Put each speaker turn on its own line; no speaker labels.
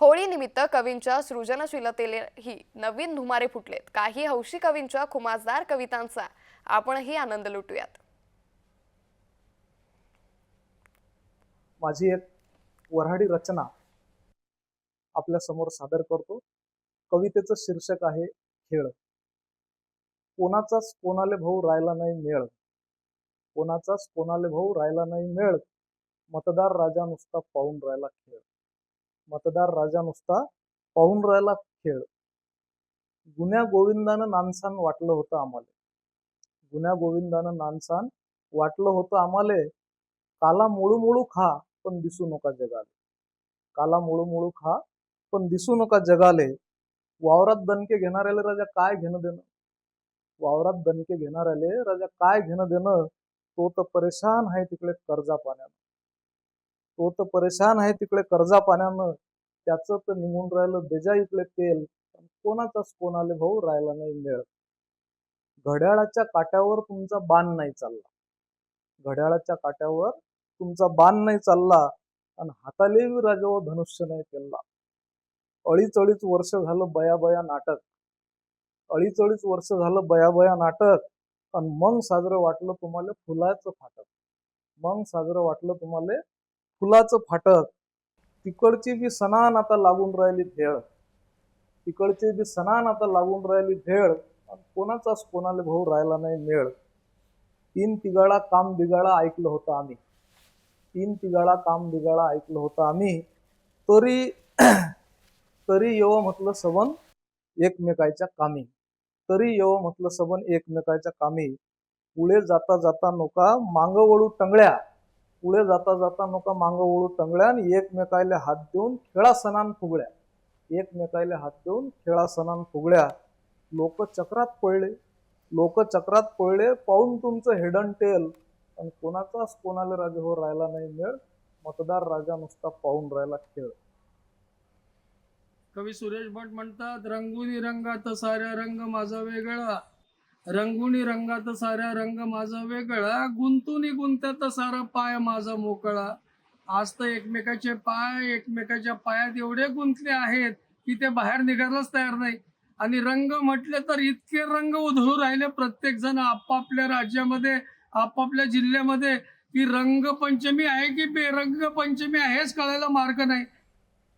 होळी निमित्त कवींच्या सृजनशीलतेलाही नवीन धुमारे फुटलेत. काही हौशी कवींच्या खुमासदार कवितांचा आपणही आनंद लुटूयात.
माझी एक वऱ्हाडी रचना आपल्यासमोर सादर करतो. कवितेचं शीर्षक आहे खेळ. कोणाचाच कोणाले भाऊ राहिला नाही मेळ. कोणाचाच कोणाले भाऊ राहिला नाही मेळ. मतदार राजा नुसता पाहून राहिला खेळ. मतदार राजा नुसता पाहून राहिला खेळ. गुन्ह्या गोविंदानं नानसान वाटलं होतं आम्हाला. गुन्ह्या गोविंदानं नानसान वाटलं होतं आम्हाला. काला मुळू मुळू खा पण दिसू नका जगाले. काला मुळू मुळू खा पण दिसू नका जगाले. वावरात दणके घेणाऱ्याला राजा काय घेणं देणं? वावरात दणके घेणाऱ्याले राजा काय घेणं देणं? तो तर परेशान आहे तिकडे कर्जा पाण्यानं. तो तर परेशान आहे तिकडे कर्जा पाण्यानं त्याचं तर निघून राहिलं बेजा इकडे तेल. कोणाचाच कोणाले भाऊ राहिला नाही मेळ घड्याळाच्या काट्यावर तुमचा बाण नाही चालला. घड्याळाच्या काट्यावर तुमचा बाण नाही चालला आणि हाताले राजावर धनुष्य नाही केला. अडीच अडीच वर्ष झालं बया बया नाटक. अडीच अडीच वर्ष झालं बया बया नाटक. आणि मग साजरं वाटलं तुम्हाला फुलाचं फाटक. मग साजरं वाटलं तुम्हाला फुलाचं फाटक तिकडची बी सणान आता लागून राहिली भेळ. तिकडची बी सणान आता लागून राहिली भेळ. कोणाचाच कोणाला भाऊ राहिला नाही मेळ. तीन तिगाळा काम बिगाळा ऐकलं होतं आम्ही. तीन तिगाळा काम बिगाळा ऐकलं होतं आम्ही. तरी तरी येव म्हटलं सबन एकमेकाच्या कामी. तरी येव म्हटलं सबन एकमेकाच्या कामी. पुढे जाता जाता नोका मांग वळू टंगळ्या. पुढे जाता जाता नका मांग ओळू टंगळ्या आणि एकमेकायला हात देऊन खेळा सणान फुगड्या. एकमेकायला हात देऊन खेळा सणान फुगड्या. लोक चक्रात पळले. लोक चक्रात पळले पाहून तुमचं हेडन टेल पण कोणाचाच कोणाला राजा हो राहिला नाही मेळ. मतदार राजा नुसता पाहून राहिला खेळ.
कवी सुरेश भट म्हणतात रंगुनी रंगात साऱ्या रंग माझा वेगळा. रंगुनी रंगात साऱ्या रंग माझा वेगळा गुंतुनी गुंत्यात सारा पाय माझा मोकळा. आज तर एकमेकाचे पाय एकमेकाच्या पायात एवढे गुंतले आहेत की ते बाहेर निघायलाच तयार नाही. आणि रंग म्हटले तर इतके रंग उधळू राहिले प्रत्येक जण आपापल्या राज्यामध्ये आपापल्या जिल्ह्यामध्ये की रंगपंचमी आहे की बेरंग पंचमी आहेच कळायला मार्ग नाही.